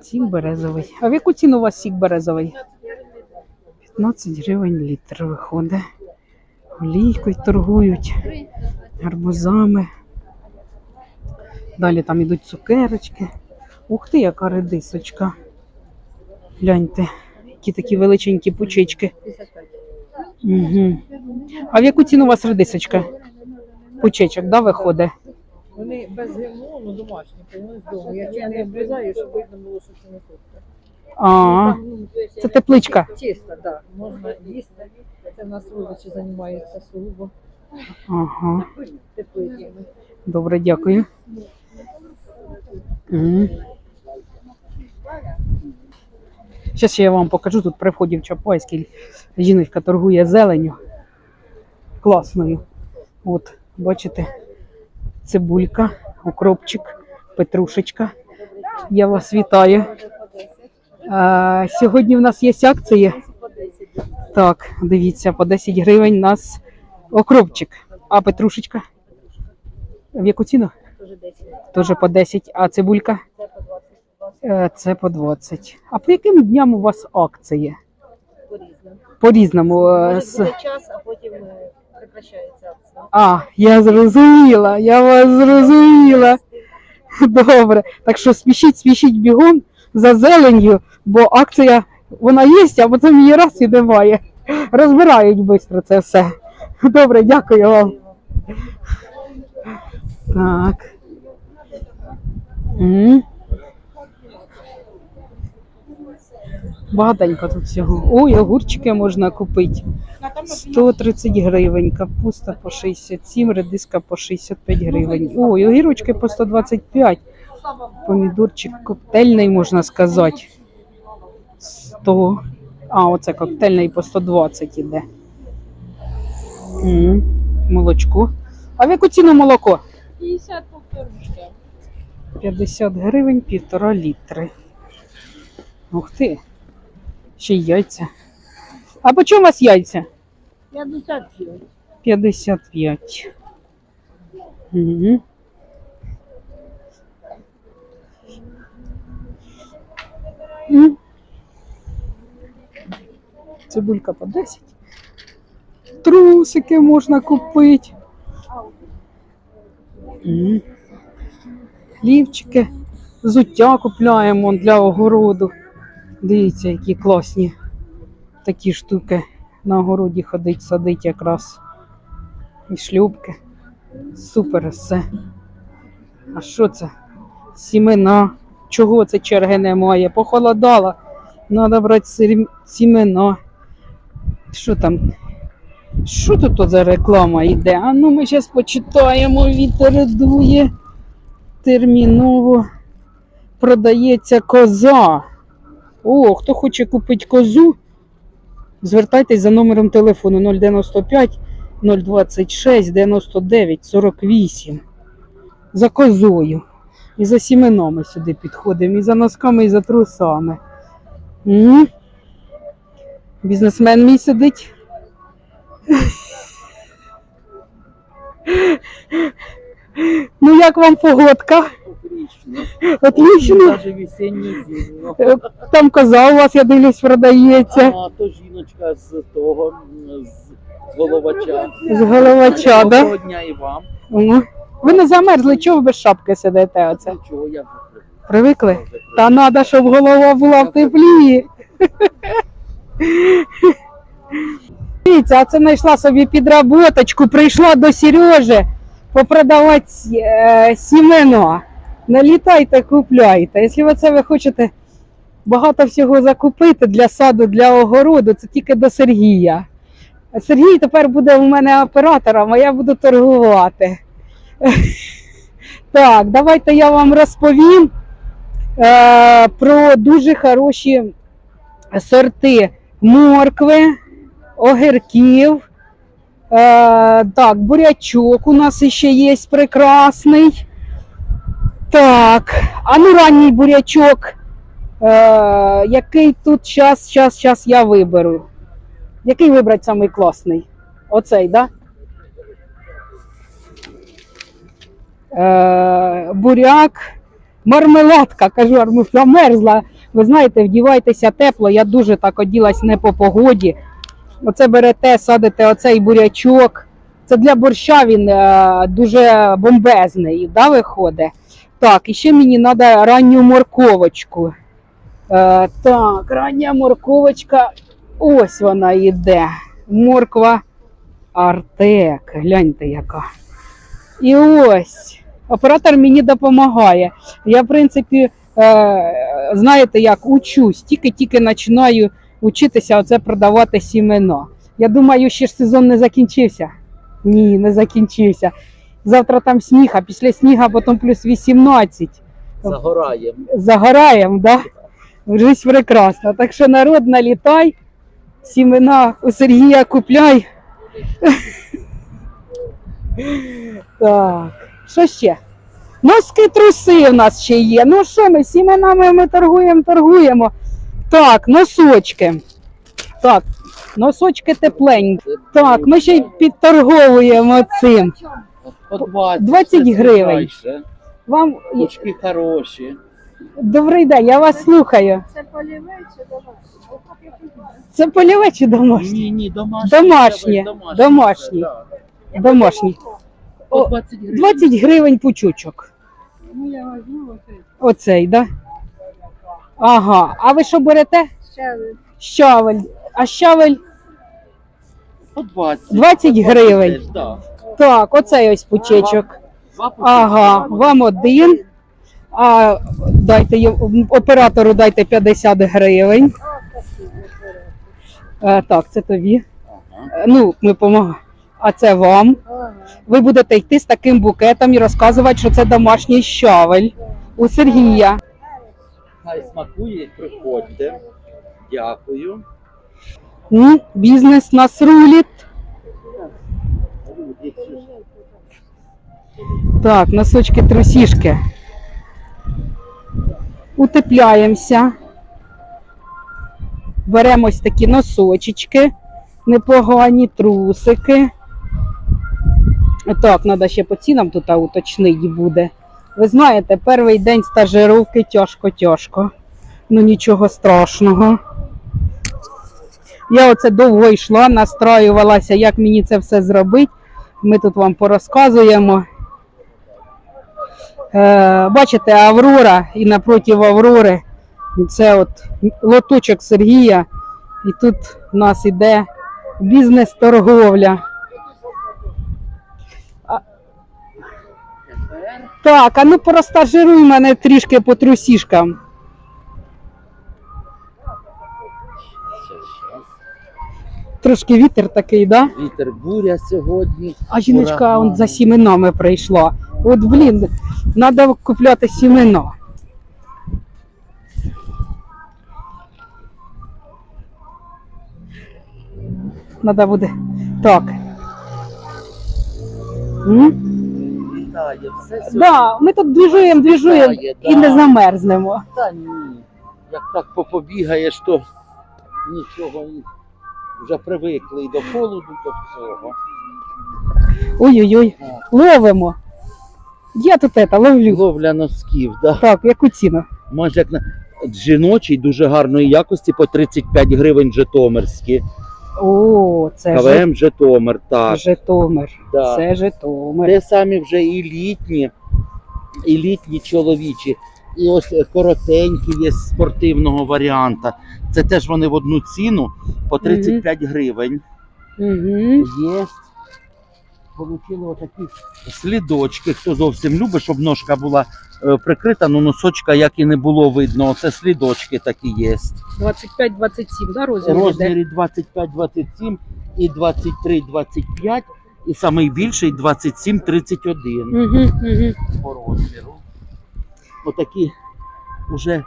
Сік березовий. А в яку ціну у вас сік березовий? 15 гривень літр виходить. Олійкою торгують, гарбузами. Далі там йдуть цукерочки. Ух ти, яка редисочка. Гляньте, які такі величенькі пучечки. Угу. А в яку ціну у вас редисочка? Пучечок, да, виходить? Вони без гемону домашні, вони з дому. Я чи не обрізаю, щоб видно було, що це не сутка. А, це тепличка. Чисто, так. Да. Можна їсти. Це в нас родичі займаються сугубо Ага. теплицями. Добре, дякую. Зараз я вам покажу тут при вході в Чапайський. Жіночка торгує зеленю. Класною. От, бачите, цибулька, укропчик, петрушечка. Я вас вітаю. А, сьогодні в нас є акції. Так, дивіться, по 10 гривень у нас окропчик. А петрушечка? В яку ціну? Дуже 10. Теж по 10. А цибулька? Це по 20 Е, Це по 20. А по яким дням у вас акції? по-різному. По-різному. е, Може буде час, а потім е, А, я зрозуміла, я вас зрозуміла. Добре. Так що спішіть, спішіть бігом за зеленью, бо акція вона є, а потім її раз і немає. Розбирають швидко це все. Добре, дякую вам. Так. М. Багатенько тут всього. Ой, огурчики можна купити. 130 гривень, капуста по 67, редиска по 65 гривень. Ой, огірочки по 125. Помідорчик коктейльний, можна сказати. 100. А, оце коктейльний по 120 іде. М, Молочко. А в яку ціну молоко? 50 повторочка. 50 гривень, півтора літри. Ух ти. Ще й яйця. А по чому у вас яйця? 55. 55. Угу. Цибулька по 10. Трусики можна купити. М. Хлівчики. Взуття купляємо для огороду. Дивіться, які класні такі штуки на огороді ходить, садить якраз. І шлюбки. Супер все. А що це? Сімена. Чого це черги немає? Похолодало. Треба брати сімена. Що там? Що тут за реклама йде? А ну ми зараз почитаємо. Вітер дує. Терміново продається коза. О, хто хоче купити козу? Звертайтесь за номером телефону 095 026 99 48. За козою. І за сіменами сюди підходимо, і за носками, і за трусами. М? Бізнесмен мій сидить. Ну, як вам погодка? Отлично. Даже весенній зимно. Е, Там коза у вас, я дивлюсь, продається. А то жіночка з того, з, головача. З головача, да? Доброго дня і вам. Ви не замерзли, чого ви без шапки сидите оце? Нічого, я вже Привикли? Та треба, щоб голова була в теплі. Дивіться, а це знайшла собі підработочку, прийшла до Сережі попродавати е, сімена. Налітайте, купляйте. Якщо ви це ви хочете багато всього закупити для саду, для огороду, це тільки до Сергія. Сергій тепер буде у мене оператором, а я буду торгувати. Так, давайте я вам розповім е, про дуже хороші сорти моркви, огірків. Е, так, бурячок у нас ще є прекрасний. Так, а ну ранній бурячок. Е, який тут час, час, час я виберу. Який вибрати самий класний? Оцей, так? Да? Е, буряк Мармеладка, кажу, замерзла. Ви знаєте, вдівайтеся тепло, я дуже так оділась не по погоді. Оце берете, садите оцей бурячок. Це для борща він е, дуже бомбезний, да, виходить. Так, і ще мені треба ранню морковочку. Е, так, рання морковочка. Ось вона йде. Морква Артек. Гляньте яка. І ось. Оператор мені допомагає. Я, в принципі, е, знаєте як, учусь, тільки-тільки починаю учитися оце продавати сімена. Я думаю, ще ж сезон не закінчився. Ні, не закінчився. Завтра там сніг, а після сніга потім плюс 18. Загораємо. Загораємо, да? Жизнь прекрасна. Так що народ налітай, сімена у Сергія купляй. Так, що ще? Носки труси в нас ще є. Ну що ми, сіменами ми торгуємо, торгуємо. Так, носочки. Так, носочки тепленькі. Так, ми ще й підторговуємо цим. По 20, 20 гривень. Вам Очки хороші. добрий день, я вас слухаю. Це полівець чи домашній? Це поліве чи домашнє? Ні, ні, домашні. Домашні, Домашні. домашні. Да. Домашній. О, 20 гривень. 20 гривень пучочок. Ну я возьму оцей. Оцей, да? Ага. А ви що берете? Ще Щавель. А щавель По 20. 20 гривень. Теж, да. Так, оцей ось пучечок. Ага, вам один. А дайте оператору дайте 50 гривень. Е, так, це тобі. Е, Ну, ми допомагаємо. А це вам. Ви будете йти з таким букетом і розказувати, що це домашній щавель у Сергія. Хай смакує, приходьте. Дякую. М, Бізнес нас рулить. Так, носочки трусішки. Утепляємося. Беремо ось такі носочечки, непогані трусики. Так, треба ще по цінам тут уточнити буде. Ви знаєте, перший день стажировки тяжко-тяжко. Ну нічого страшного. Я оце довго йшла, настраювалася, як мені це все зробити. Ми тут вам порозказуємо. Е, бачите, Аврора і напроти Аврори. Це от лоточок Сергія. І тут у нас іде бізнес-торговля. Так, а ну порозтажируй мене трішки по трусішкам. Трошки вітер такий, да? Вітер буря сьогодні. А жіночка он за сіменами прийшла. От блін, треба купляти сімена. Треба буде. Так. М? Вітає, все сьогодні. Да, ми тут двіжуємо, двіжуємо Вітає, і да. не замерзнемо. Та ні. Як так попобігаєш, то нічого і вже привикли і до холоду, до всього. Ой-ой-ой, Так. ловимо. Я тут это ловлю. Ловля носків, да. Так, яку ціну? Майже як на жіночий, дуже гарної якості по 35 гривень Житомирські. О, це ж КВМ Житомир, так. Житомир. Да. Це Житомир. Те самі вже і літні, і літні чоловічі. І ось коротенькі є з спортивного варіанта. Це теж вони в одну ціну по 35 гривень. Угу. Є. Получили отакі слідочки. Хто зовсім любить, щоб ножка була е, прикрита, ну носочка як і не було видно. Оце слідочки такі є. 25-27, да, розмір? Розмірі 25-27 і 23-25, і самий більший 27-31 Угу, угу. по розміру. Отакі вже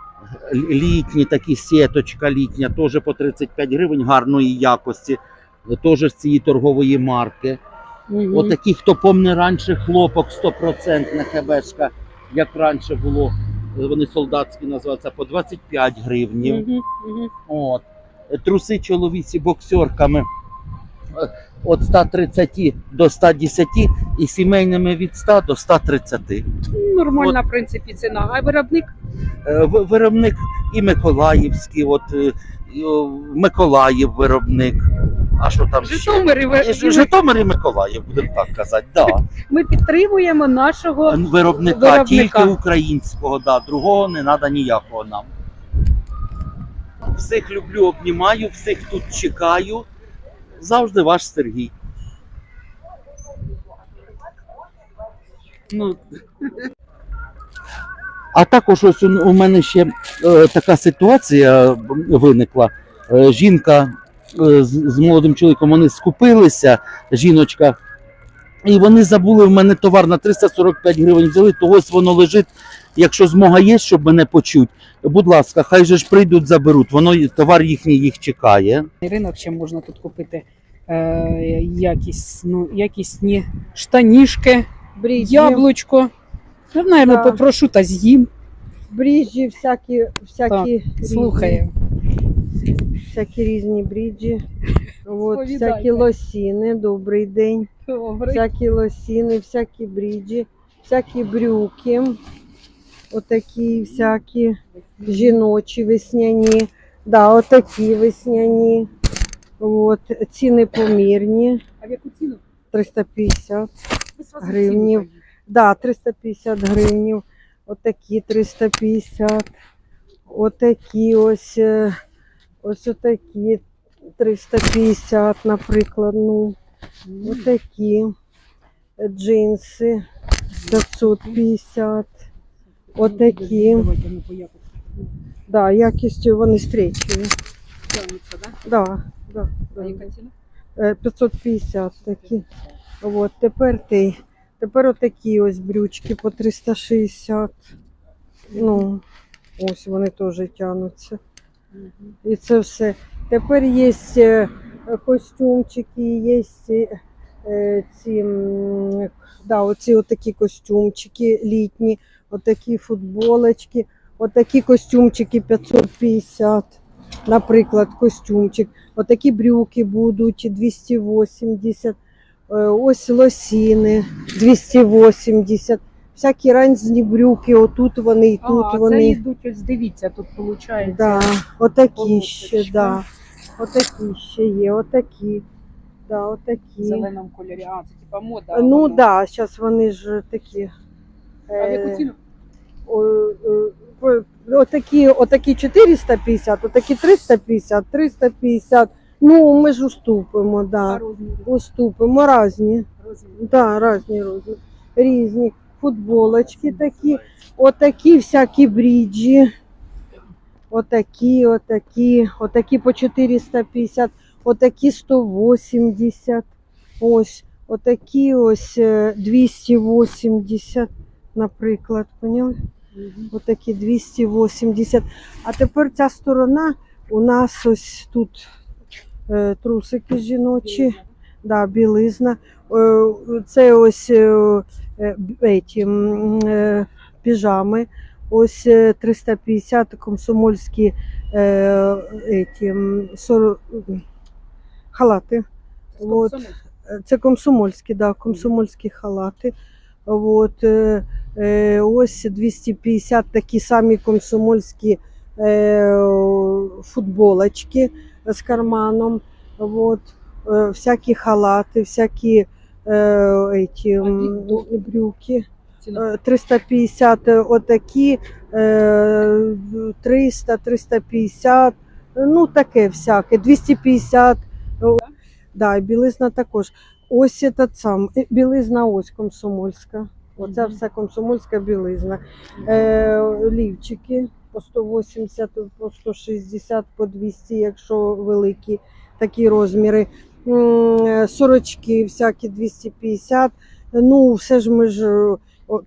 літні, такі сіточка літня, теж по 35 гривень гарної якості, теж з цієї торгової марки. угу. Отакі, хто помне раніше хлопок 100% хебешка, як раніше було, вони солдатські називаються, по 25 гривнів. Угу, угу. От. Труси чоловіці боксерками е, від 130 до 110 і сімейними від 100 до 130. Нормальна, в принципі, ціна. А виробник Е, в- Виробник і Миколаївський, от е, і, о, Миколаїв виробник. А що там ще? Житомир і ви- І Житомир і Миколаїв, будемо так казати. Да. ми підтримуємо нашого Виробника, Виробника. тільки українського, да. другого не треба ніякого нам. Всіх люблю, обнімаю, всіх тут чекаю. Завжди ваш Сергій. Ну. А також ось у мене ще е, така ситуація виникла. Е, жінка е, з, з молодим чоловіком вони скупилися, жіночка, і вони забули в мене товар на 345 гривень взяли, то ось воно лежить. Якщо змога є, щоб мене почути, будь ласка, хай же ж прийдуть, заберуть. Воно товар їхній їх чекає. ринок, ще можна тут купити е, якісну, якісні штанішки, Бріджі, яблучко. Я, мабуть, Так. попрошу та з'їм. бріджі, всякі, всякі різні. Слухаю. Всякі різні бріджі. От, Сповідайте. всякі лосіни, добрий день. Добре. Всякі лосіни, всякі бріджі, всякі брюки. Отакі всякі жіночі весняні. Да, отакі весняні. От, ціни помірні. А в яку ціну? 350. Гривнів. Да, 350 гривнів. Отакі 350. Отакі ось. е, Ось отакі 350, наприклад. Ну, отакі джинси 550. Отакі. Ми Да, якістю вони тягнуться, да? Да, да? Е, 550 такі. От, тепер ти. Тепер отакі ось брючки по 360. Ну, ось вони теж тягнуться. І це все. Тепер є е, костюмчики, є е, е, ці, да, оці отакі костюмчики літні, отакі футболочки, отакі костюмчики 550, наприклад, костюмчик. Отакі брюки будуть 280, е, ось лосіни 280. Всякі ранзні брюки, отут вони і тут а, вони. це йдуть, ось дивіться, тут виходить. Да, отакі полосочка. ще, да. Отакі ще є, отакі. Да, В зеленому кольорі. А, це типа мода. Ну так, да, зараз вони ж такі. А в яку е, ціну? е, Отакі, отакі 450, отакі 350, 350. Ну, ми ж уступимо, А да. Уступимо різні. Розмір. Да, різні розміри. Різні. Футболочки такі, отакі всякі бріджі. Отакі, отакі, отакі по 450, отакі 180. Ось, отакі ось е, 280, наприклад. Поняли? Отакі 280. А тепер ця сторона у нас ось тут е, трусики жіночі. Да, білизна. Е, Це ось е, е, еті, е, піжами. Ось е, 350 комсомольські е, еті, м, соро- м, халати. Вот. Е, Це комсомольські, да, комсомольські халати. От, е, е, ось 250 такі самі комсомольські е, футболочки з карманом. От, всякі халати, всякі е, брюки. Ціна. Е, 350 отакі, е, 300, 350, ну таке всяке, 250. О, Да, білизна також. Ось этот сам, білизна ось комсомольська. Оце Мгм. все комсомольська білизна. Е, лівчики по 180, по 160, по 200, якщо великі такі розміри. Е, Сорочки всякі 250. Ну, все ж ми ж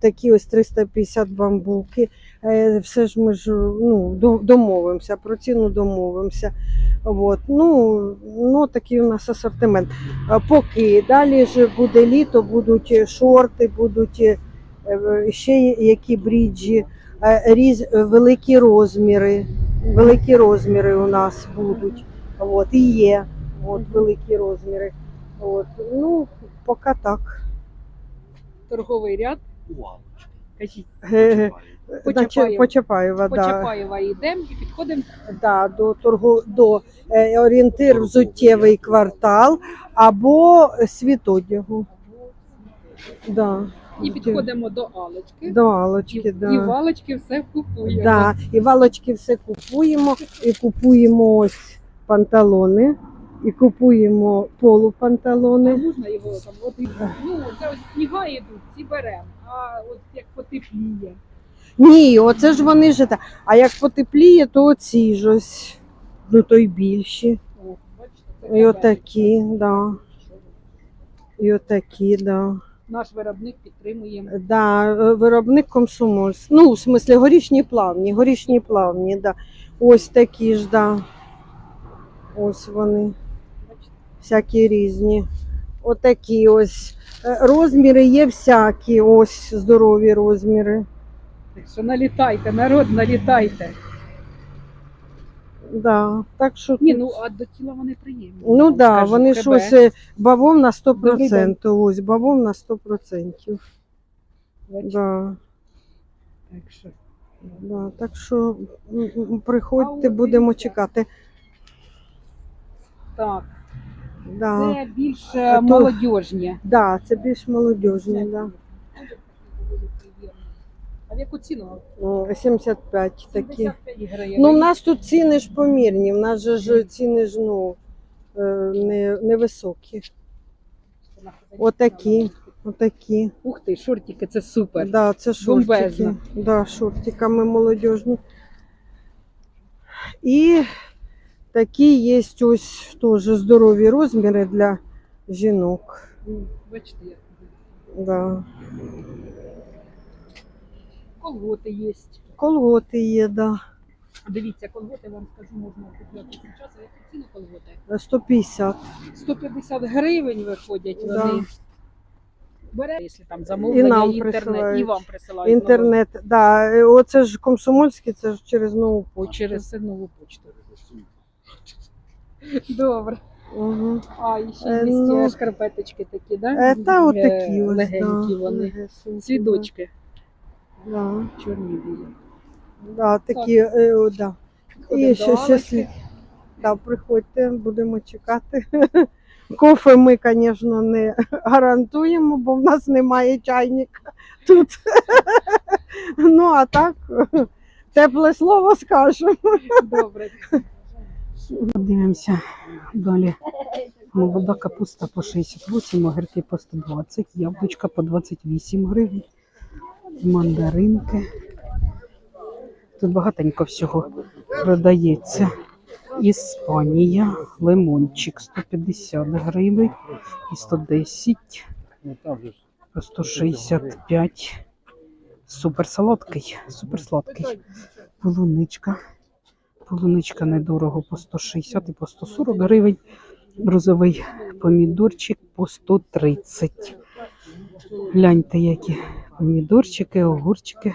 такі ось 350 бамбуки. Е, Все ж ми ж ну, домовимося, про ціну домовимося. От. Ну, ну, такий у нас асортимент. Поки далі ж буде літо, будуть шорти, будуть е, е, ще які бріджі, е, різ, е, великі розміри. Великі розміри у нас будуть. От, і є от, великі розміри. От, ну, поки так. Торговий ряд. Кажіть, Почапаєва. Почапаєва, да. Чапаєва йдемо і підходимо. Да, до торгу до е, орієнтир взуттєвий квартал або світодягу. Да. І підходимо до Алочки. До Алочки, І, да. і валочки все купуємо. Да, і валочки все купуємо, і купуємо ось панталони, і купуємо А полупанталони. можна його там, от, ну, це ось сніга йдуть, ці беремо. А от як потепліє. Ні, оце ж вони ж. та- А як потепліє, то оці ж ось. Ну то й більші. О, бачите, це І отакі, да. І отакі, да. Наш виробник підтримує. Да, е, виробник комсомольськ. Ну, в смислі, горішні плавні, горішні плавні, да. Ось такі ж, да. Ось вони. Бачите? всякі різні. Отакі ось Е, розміри є всякі, ось здорові розміри. Так що налітайте, народ, налітайте. Да, так що Ні, тут- ну а до тіла вони приємні. ну вам да, вони тебе. щось е, бавовна на Добрий 100%. Ось бавовна на 100%. Да, Так що. да, так що приходьте, будемо чекати. Так, Да. це більш А то- молодіжні. Да, це більш молодіжні, да. А в яку ціну? О, 75 такі. 75 гривень. Ну, в нас тут ціни ж помірні, в нас же ж ціни ж ну, е, не, невисокі. Отакі, отакі. Ух ти, шортики, це супер. Да, це шортики. Бомбезно. Да, шортиками молодіжні. І такі є ось теж здорові розміри для жінок. Ну, Бачите, як Да. колготи є. Колготи є, да. Дивіться, колготи вам скажу, можна купляти зараз. А яку ціну колготи? 150. 150 гривень виходять Да. вони. Бере, якщо там замовлення, І нам інтернет, присилають. і вам присилають Інтернет, да. е, Оце ж комсомольський, це ж через нову- почту. через нову почту. Добре. Угу. А, і ще Е, є ну, шкарпеточки такі, да? Е, та от Е, такі ось, легенькі да, вони. легесенькі, Цвідочки. Да, Чорні білі. да, такі, е, о, да. І ще, ще слід. Да, приходьте, будемо чекати. Кофе ми, звісно, не гарантуємо, бо в нас немає чайника тут. Ну, а так, тепле слово скажемо. Добре. Дивимося далі. Молода капуста по 68, огірки по 120, яблучка по 28 гривень, мандаринки. Тут багатенько всього продається. Іспанія, лимончик 150 гривень і 110, по 165. Супер солодкий, супер сладкий. Полуничка. Полуничка недорого по 160 і по 140 гривень. Розовий помідорчик по 130. Гляньте, які помідорчики, огурчики.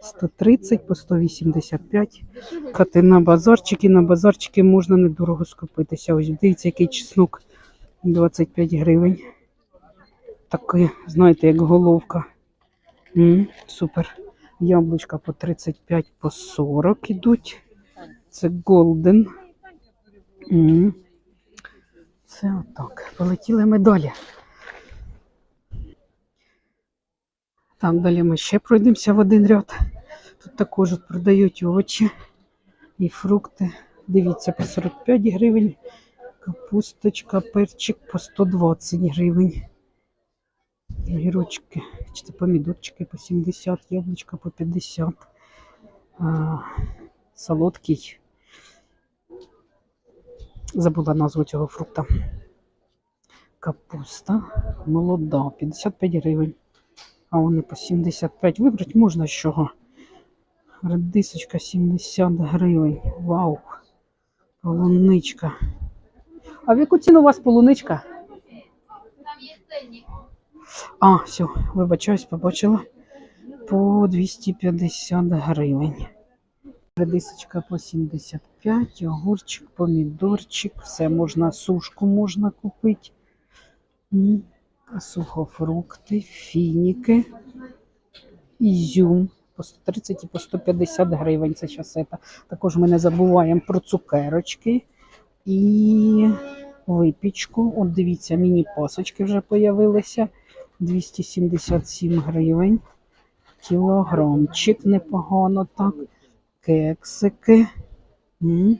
130 по 185. Кати на базарчики. На базарчики можна недорого скупитися. Ось дивіться, який чеснок 25 гривень. Такий, знаєте, як головка. М, супер. Яблучка по 35 по 40 ідуть. Це Голден. Це отак. Полетіли ми далі. Так, далі ми ще пройдемося в один ряд. Тут також от продають овочі і фрукти. Дивіться, по 45 гривень. Капусточка, перчик по 120 гривень. Огірочки, чи це помідорчики по 70, яблучка по 50. А, солодкий. Забула назву цього фрукта. Капуста молода, 55 гривень. А вони по 75. Вибрати можна з чого. Редисочка 70 гривень. Вау. Полуничка. А в яку ціну у вас полуничка? А, все, вибачаюсь, побачила. По 250 гривень. Редисочка по 75, огурчик, помідорчик, все можна, сушку можна купити. Сухофрукти, фініки, ізюм по 130 і по 150 гривень. Це зараз. Також ми не забуваємо про цукерочки і випічку. От дивіться, міні-пасочки вже появилися. 277 гривень. Кілограмчик непогано так. Кексики. Ну,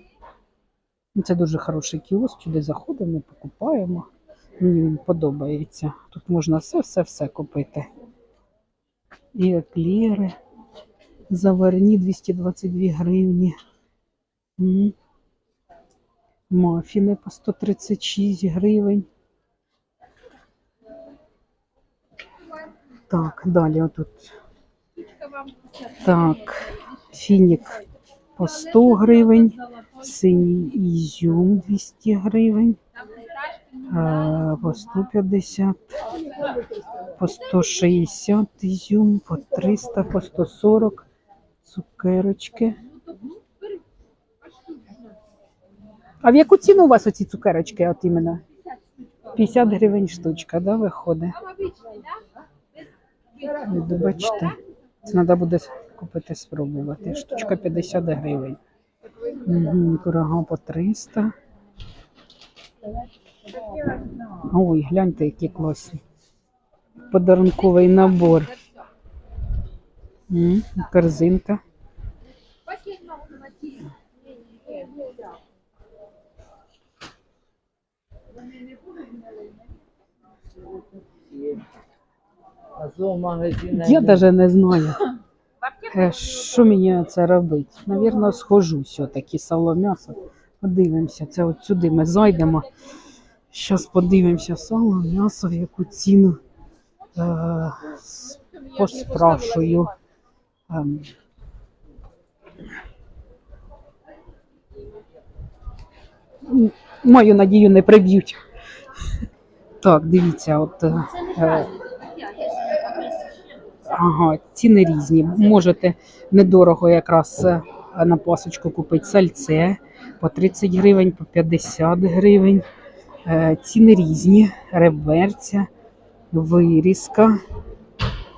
Це дуже хороший кіоск. Сюди заходимо, покупаємо. Мені він подобається. Тут можна все-все-все купити. І еклери. Заварні 222 гривні. Мафіни по 136 гривень. Так, далі отут. Так, фінік по 100 гривень, синій ізюм 200 гривень, по 150, по 160 ізюм, по 300, по 140 цукерочки. А в яку ціну у вас оці цукерочки от іменно? 50 гривень штучка, да, виходить? Ви Бачите, це треба буде купити, спробувати. Штучка 50 гривень. Угу, курага по 300. Ой, гляньте, які класні. Подарунковий набор. М, Корзинка. Я навіть не знаю, що мені це робити. Навірно, схожу все-таки сало м'ясо. Подивимося, це от сюди ми зайдемо. Зараз подивимося сало, м'ясо, в яку ціну. Е, поспрашую. Ем. М, Маю надію, не приб'ють. Так, дивіться, от. е, е, Ага, ціни різні. Можете недорого якраз е, на пасочку купити сальце по 30 гривень, по 50 гривень. Е, Ціни різні, реберця, вирізка.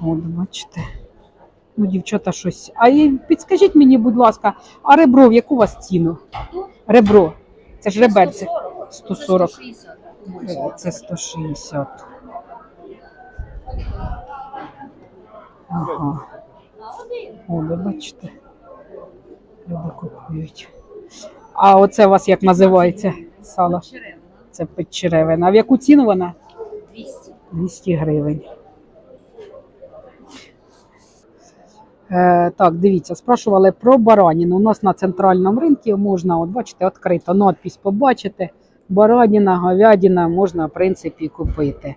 От, бачите. Ну, дівчата щось. А і підскажіть мені, будь ласка, а ребро в яку у вас ціну? Ребро. Це ж реберця. 140. Е, Це 160. Ага. О, ви бачите. Люди купують. А оце у вас як називається сало? Це печеревина. А в яку ціну вона? 200. 200 гривень. Е, так, дивіться, спрашували про бараніну. У нас на центральному ринку можна, от бачите, відкрито надпись побачити. Бараніна, говядина можна, в принципі, купити.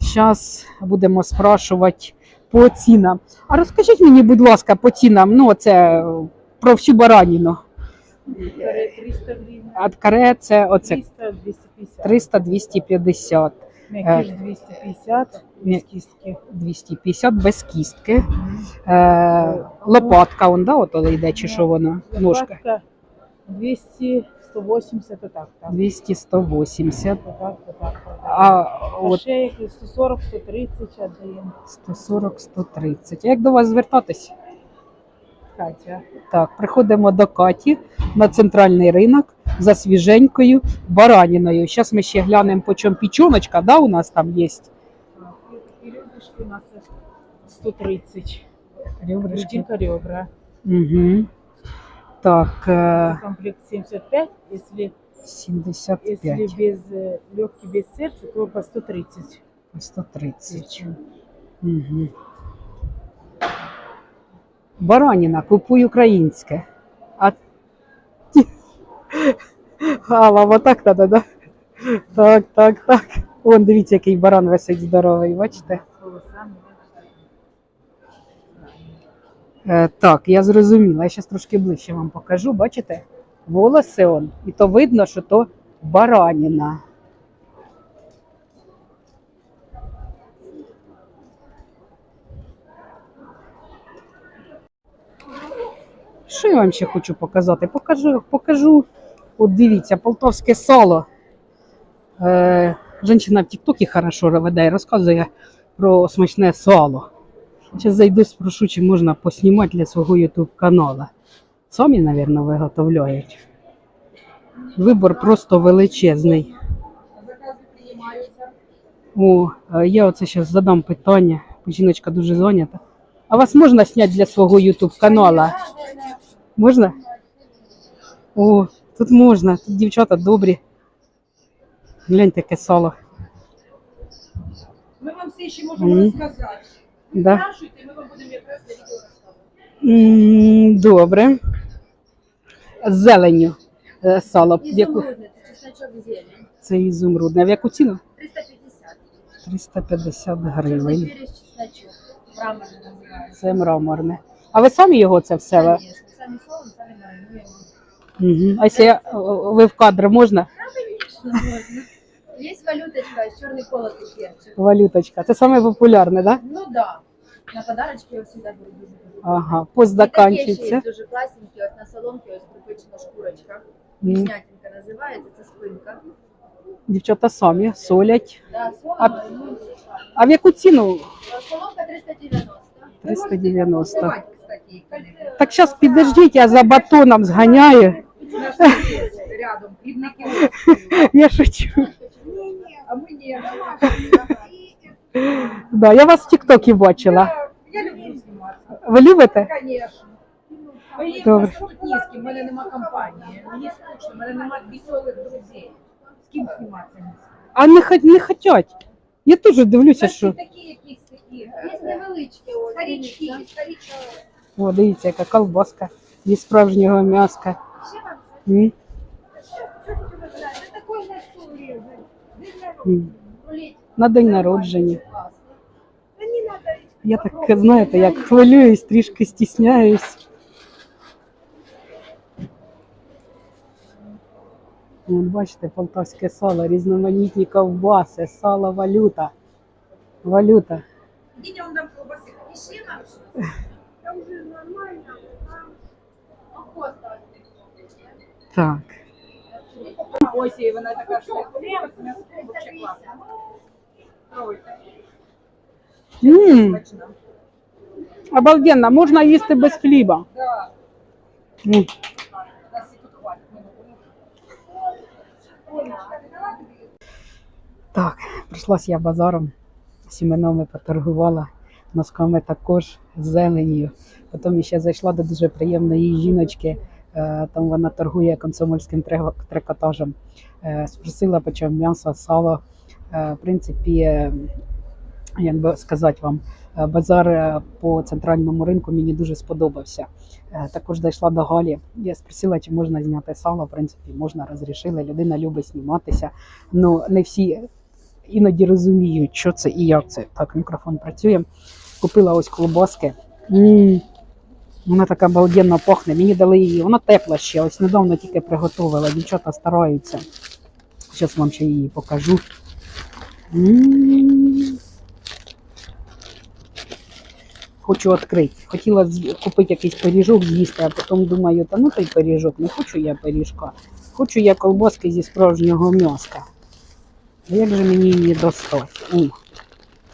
Зараз будемо спрашувати по цінам. А розкажіть мені, будь ласка, по цінам, ну, це про всю бараніну. 300 гривень. А каре це оце 300, 250. 300-250. Ж 250 без кістки. 250 без кістки. Е, лопатка, он, да, от йде, чи що воно? Ножка. Лопатка 200, 180, отак. так. 200, 180. Отак, отак. А А от ще як 140, 130 віддаємо. 140, 130. А Як до вас звертатись? Катя. Так, приходимо до Каті на центральний ринок за свіженькою бараніною. Зараз ми ще глянемо, по чому пічоночка, да, у нас там є. І ребрышки у нас 130. Ребрышки. Грудинка, ребра. Угу. Так, е, Комплект 75. Если, 75, если без э, легкий, без сердца, то по 130. 130. Угу. Бараніна, купуй українське. А а, вам отак треба, да? Так, так, так. Вон, дивіться, який баран висить здоровий, бачите? Так, я зрозуміла. Я зараз трошки ближче вам покажу. Бачите? Волоси он. І то видно, що то бараніна. Що я вам ще хочу показати? Покажу, покажу. От дивіться, полтавське сало. Е, Жінка в Тіктокі хорошо веде і розказує про смачне сало. Зараз зайду, спрошу, чи можна поснімати для свого YouTube каналу. Самі, мабуть, виготовляють. Вибор просто величезний. О, е, я оце зараз задам питання. Жіночка дуже зайнята. А вас можна зняти для свого YouTube каналу? Можна? О, тут можна, тут дівчата добрі. Гляньте, яке сало. Ми вам все ще можемо розказати. Да. ми вам будемо якраз на відео розказувати. Добре. З зеленню е, сало. Яку... Ізумрудне, це чесночок зелень. Це ізумрудне. В яку ціну? 350. 350 гривень. Це мраморне. А ви самі його це все? Самі солом, самі. Угу. А якщо я, ви в кадр можна? Конечно, можно. Есть валюточка, черный колотый перчик. Валюточка. Це саме популярне, так? Да? Ну да. На подарочки я всегда беру дуже дуже. Ага, пост заканчується. є дуже класненькі, ось на соломки, ось припечена шкурочка. М. Вкуснятинка називається, це спинка. Дівчата самі солять. Да, солом, А- ну, А в яку ціну? соломка 390. 390. Купувати, кстати. Так зараз підождіть, я за батоном зганяю. Рядом, хлібники. Я шучу. А ми ні. Да, я вас в Тіктокі бачила. Я люблю зніматися. Ви любите? Звісно. Мені Добре. просто тут ні з ким, в мене нема компанії. Мені скучно, в мене нема веселих друзів. З ким зніматися? А не, хот- не хотять. Я теж дивлюся, Це що. такі якісь такі. Є е, невеличкі, ось. Старічки, дивіться. старічки. О, дивіться, яка колбаска зі справжнього м'яска. М, Це такої історії. м. На день народження. Мені треба Я так, знаєте, як хвилююсь, трішки стісняюсь. От бачите, полтавське сало, різноманітні ковбаси, сало валюта. Валюта. Дітям вам дам колбаси. І ще нам щось? Та вже нормально. Так. Ось і вона така що хліб, м'ясо, взагалі класно. Пробуйте. М, Смачно. обалденно, можна їсти без хліба. М? Так, прийшлася я базаром, сіменами поторгувала, носками також, зеленію. Потім ще зайшла до дуже приємної жіночки, е, там вона торгує комсомольським трикотажем. Е, Спросила, по чому м'ясо, сало. Е, В принципі, як би сказати вам, е, базар е, по центральному ринку мені дуже сподобався. Також дійшла до Галі. Я спросила, чи можна зняти сало. В принципі, можна розрішили. Людина любить зніматися. Ну не всі іноді розуміють, що це і як це. Так, мікрофон працює. Купила ось колбаски. Вона така обалденно пахне. Мені дали її. Вона тепла ще. Ось недавно тільки приготувала. Дівчата стараються. Зараз вам ще її покажу. Хочу відкрити. Хотіла купити якийсь пиріжок з'їсти, а потім думаю, та ну той пиріжок, не хочу я пиріжка. Хочу я колбаски зі справжнього м'яска. А Як же мені її достати? О,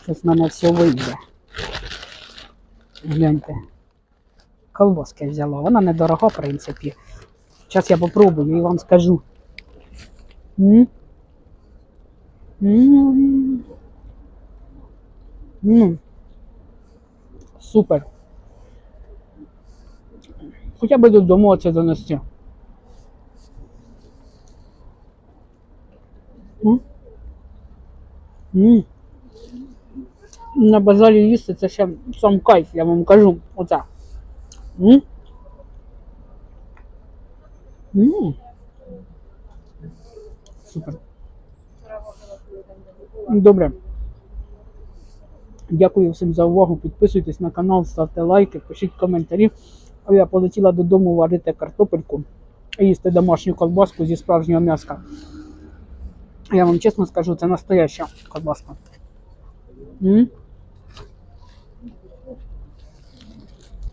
щось в мене все вийде. Гляньте. Колбаски взяла. Вона недорога, в принципі. Зараз я попробую і вам скажу. М? М. М. Супер. Хоча б додому це донести. М? М. На базарі їсти це ще сам кайф, я вам кажу. Оце. М? М. Супер. Добре. Дякую всім за увагу. Підписуйтесь на канал, ставте лайки, пишіть коментарі. А я полетіла додому варити картопельку і їсти домашню колбаску зі справжнього м'яска. Я вам чесно скажу, це настояща колбаска. М?